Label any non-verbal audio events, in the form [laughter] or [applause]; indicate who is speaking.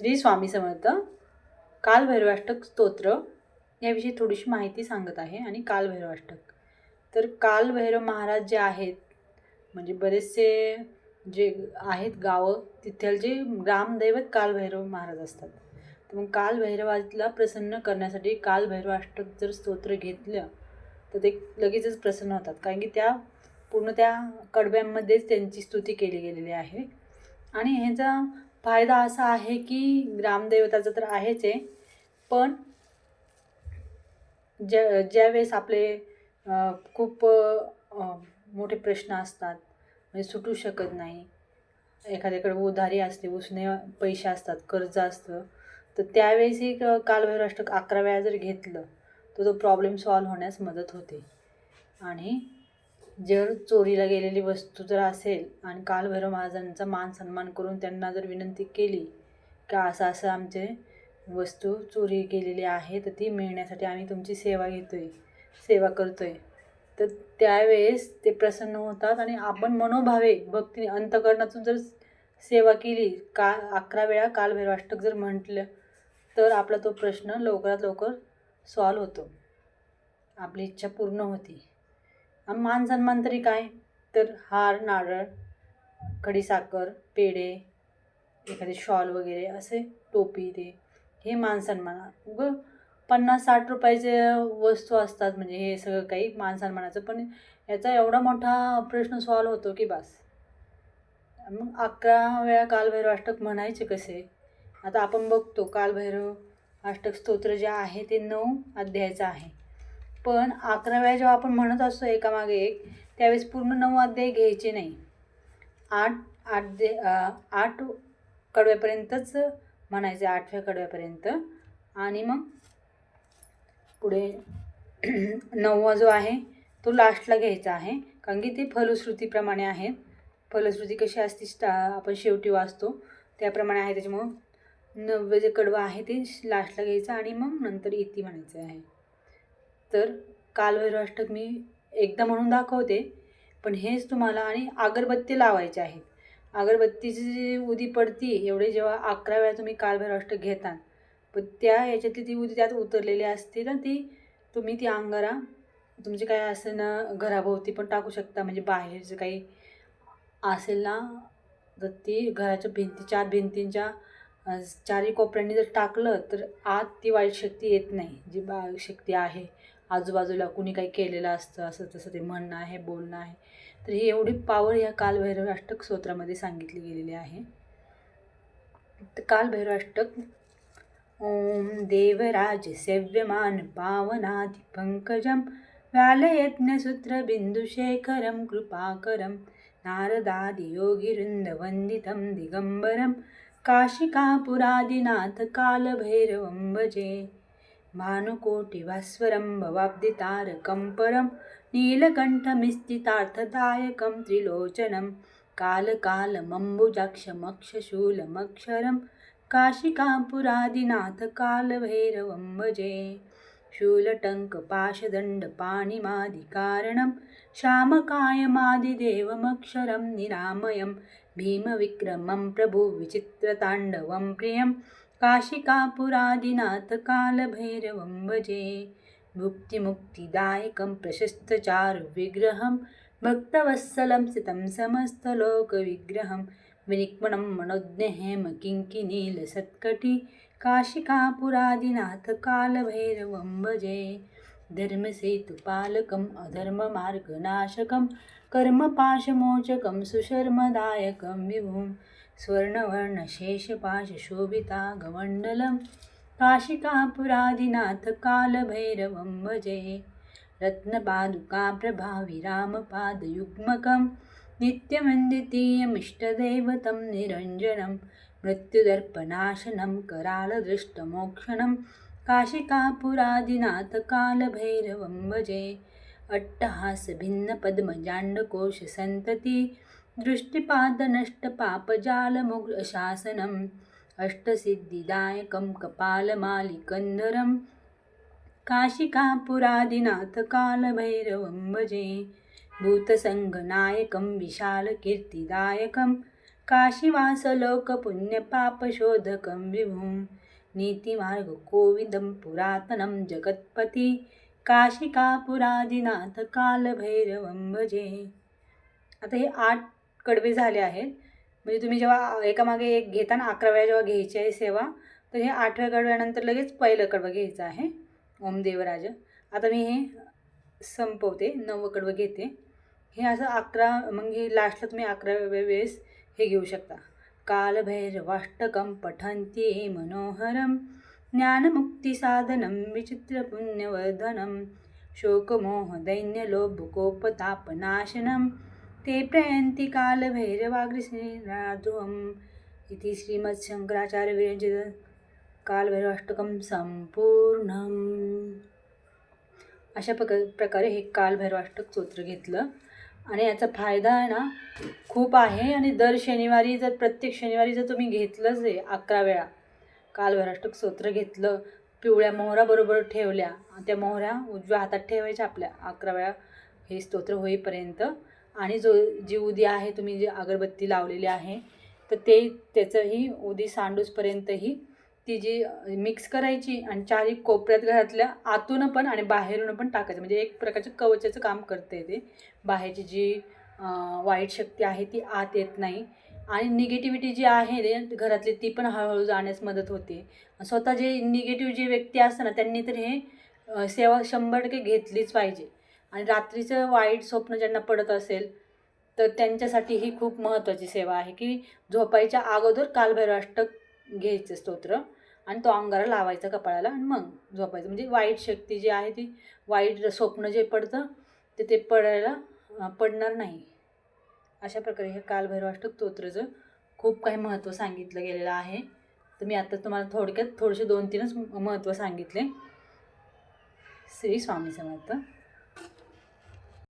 Speaker 1: श्री स्वामी समर्थ कालभैरवाष्टक स्तोत्र याविषयी थोडीशी माहिती सांगत आहे आणि कालभैरवाष्टक तर कालभैरव महाराज जे आहेत म्हणजे बरेचसे जे आहेत गावं तिथलचे ग्रामदैवत कालभैरव महाराज असतात. तर मग कालभैरवाला प्रसन्न करण्यासाठी कालभैरवाष्टक जर स्तोत्र घेतलं तर ते लगेचच प्रसन्न होतात. कारण की त्या पूर्ण त्या कडब्यांमध्येच त्यांची स्तुती केली गेलेली आहे. आणि ह्याचा फायदा असा आहे की ग्रामदेवताचं तर आहेच आहे पण ज्या ज्यावेळेस आपले खूप मोठे प्रश्न असतात म्हणजे सुटू शकत नाही एखाद्याकडे उधारी असते उसने पैसे असतात कर्ज असतं तर त्यावेळेस एक कालभैरवाष्टक अकरा वेळा जर घेतलं तर तो प्रॉब्लेम सॉल्व्ह होण्यास मदत होते. आणि जर चोरीला गेलेली वस्तू जर असेल आणि कालभैरव महाराजांचा मान सन्मान करून त्यांना जर विनंती केली का असं असं आमचे वस्तू चोरी गेलेली आहे तर ती मिळण्यासाठी आम्ही तुमची सेवा घेतो आहे सेवा करतो आहे तर त्यावेळेस ते प्रसन्न होतात आणि आपण मनोभावे भक्ती अंतकरणातून जर सेवा केली का अकरा वेळा कालभैरवाष्टक जर म्हटलं तर आपला तो प्रश्न लवकरात लवकर सॉल्व होतो. आपली इच्छा पूर्ण होती. मान सन्मान तरी काय? तर हार नारळ खडीसाखर पेढे एखादे शॉल वगैरे असे टोपी ते हे मान सन्मान. उगं पन्नास साठ रुपयाचे वस्तू असतात म्हणजे हे सगळं काही मान सन्मानाचं. पण याचा एवढा मोठा प्रश्न सॉल्व होतो की बस. मग अकरा वेळा कालभैरव अष्टक म्हणायचे कसे? आता आपण बघतो कालभैरव अष्टक स्तोत्र जे आहे ते नऊ अध्यायाचं आहे. पण अकरा वेळा जेव्हा आपण म्हणत असतो एकामागे एक त्यावेळेस पूर्ण नऊ अध्याय घ्यायचे नाही. आठ आठ दे आठ कडव्यापर्यंतच म्हणायचे आठव्या कडव्यापर्यंत. आणि मग पुढे [clears throat] नववा जो आहे तो लास्टला घ्यायचा आहे. कारण की ते फलश्रुतीप्रमाणे आहेत. फलश्रुती कशी असते स्टा आपण शेवटी वाचतो. त्याप्रमाणे आहे. त्याच्यामुळं नववे जे कडवं आहे ते लास्टला घ्यायचं आणि मग नंतर इति म्हणायचं आहे. तर कालभैरवाष्टक मी एकदा म्हणून दाखवते पण हेच तुम्हाला आणि अगरबत्ती लावायचे आहेत. अगरबत्तीची जी उदी पडती एवढे जेव्हा अकरा वेळा तुम्ही कालभैरवाष्टक घेता पण त्या याच्यातली ती उदी त्यात उतरलेली असते ना ती तुम्ही ती अंगारा तुमचे काय असेल ना घराभोवती पण टाकू शकता म्हणजे बाहेरचं काही असेल ना तर ती घराच्या भिंती चार भिंतींच्या चारही कोपऱ्यांनी जर टाकलं तर आत ती वाईट शक्ती येत नाही जी बा शक्ती आहे. आजूबाजूला कुणी काही केलेलं असतं असं तसं ते म्हणणं आहे बोलणं आहे. तर ही एवढी पावर या कालभैरव अष्टक स्तोत्रामध्ये सांगितली गेलेली आहे. तर कालभैरव अष्टक ओम देवराज सेव्यमान पावनाति पंकजं व्यालयज्ञसूत्रबिन्दुशेखरं कृपाकरं नारदादियोगिवृन्दवन्दितं दिगम्बरं काशिकापुरादिनाथ कालभैरवं भजे। भानुकोटिभास्वरं भवाब्दितारकं परं नीलकण्ठमिस्थितार्थदायकं त्रिलोचनं कालकालमम्बुजाक्षमक्षशूलमक्षरं काशिकापुरादिनाथ कालभैरवं भजे शूलटङ्कपाशदण्डपाणिमादिकारणं श्यामकायमादिदेवमक्षरं निरामयं भीमविक्रमं प्रभुविचित्रताण्डवं प्रियं काशिकापुरादिनाथ कालभैरवं भजे। भुक्तिमुक्तिदायकं प्रशस्तचारुविग्रहं भक्तवत्सलं स्थितं समस्तलोकविग्रहं। विनिक्मणं मनोज्ञहेमकिङ्किनीलसत्कटि काशिकापुरादिनाथ कालभैरवं भजे। धर्मसेतुपालकम् अधर्ममार्गनाशकं कर्मपाशमोचकं सुशर्मदायकं विभुम्। स्वर्णवर्णशेषपाशशोभितागमण्डलं काशिकापुरादिनाथ काशिकापुरादिनाथकालभैरवं भजे रत्नपादुकाप्रभाविरामपादयुग्मकं नित्यमन्दितीयमिष्टदैवतं निरञ्जनं मृत्युदर्पनाशनं करालदृष्टमोक्षणं काशिकापुरादिनाथकालभैरवं भजे अट्टहासभिन्नपद्मजाण्डकोशसन्तति दृष्टिपादनष्टपापजालमुग्रशासनम् अष्टसिद्धिदायकं कपालमालिकन्धरं काशिकापुरादिनाथकालभैरवं भजे। भूतसङ्घनायकं विशालकीर्तिदायकं काशीवासलोकपुण्यपापशोधकं विभुं नीतिमार्गकोविदं पुरातनं जगत्पति। काशिकापुरादिनाथकालभैरवं भजे। आता हे आठ कडवे झाले आहेत. म्हणजे तुम्ही जेव्हा एकामागे एक घेताना अकरा वेळा जेव्हा घ्यायची आहे सेवा तर हे आठव्या कडव्यानंतर लगेच पहिलं कडवं घ्यायचं आहे. ओम देवराज. आता मी हे संपवते नवं कडवं घेते. हे असं अकरा मग हे लास्टला तुम्ही अकराव्या वेळेस हे घेऊ शकता. कालभैरवाष्टकं पठन्ती मनोहरं ज्ञानमुक्तिसाधनं विचित्रपुण्यवर्धनं शोकमोहदैन्यलोभकोपतापनाशनं ते प्रयन्ति कालभैरवाग्रसेनाध्रुवम् इति श्रीमत्शङ्कराचार्यविरचित कालभैरवाष्टकं संपूर्णम् अशा प्रक प्रकारे हे कालभैरवाष्टक स्तोत्र घेतलं. आणि याचा फायदा आहे ना खूप आहे. आणि दर शनिवारी जर प्रत्येक शनिवारी जर तुम्ही घेतलंच आहे अकरा वेळा कालभैरवाष्टक स्तोत्र घेतलं पिवळ्या मोहराबरोबर ठेवल्या त्या मोहऱ्या उजव्या हातात ठेवायच्या आपल्या अकरा वेळा हे स्तोत्र होईपर्यंत. आणि जो जी उदी आहे तुम्ही जी अगरबत्ती लावलेली आहे तर ते त्याचंही उदी सांडूसपर्यंतही ती जी मिक्स करायची आणि चारही कोपऱ्यात घरातल्या आतून पण आणि बाहेरून पण टाकायचं. म्हणजे एक प्रकारचं कवचाचं काम करते ते. बाहेरची जी वाईट शक्ती आहे ती आत येत नाही. आणि निगेटिव्हिटी जी आहे ते घरातली ती पण हळूहळू जाण्यास मदत होते. स्वतः जे निगेटिव्ह जे व्यक्ती असतं ना त्यांनी तर हे सेवा शंभर टक्के घेतलीच पाहिजे. आणि रात्रीचं वाईट स्वप्न ज्यांना पडत असेल तर त्यांच्यासाठी ही खूप महत्त्वाची सेवा आहे की झोपायच्या अगोदर कालभैरवाष्टक घ्यायचं स्तोत्र आणि तो अंगारा लावायचा कपाळाला आणि मग झोपायचं. म्हणजे वाईट शक्ती जी आहे ती वाईट स्वप्न जे पडतं ते ते पडायला पडणार नाही. अशा प्रकारे हे कालभैरवाष्टक स्तोत्रचं खूप काही महत्त्व सांगितलं गेलेलं आहे. तर मी आता तुम्हाला थोडक्यात थोडेसे दोन तीनच महत्त्व सांगितले. श्री स्वामी समर्थ.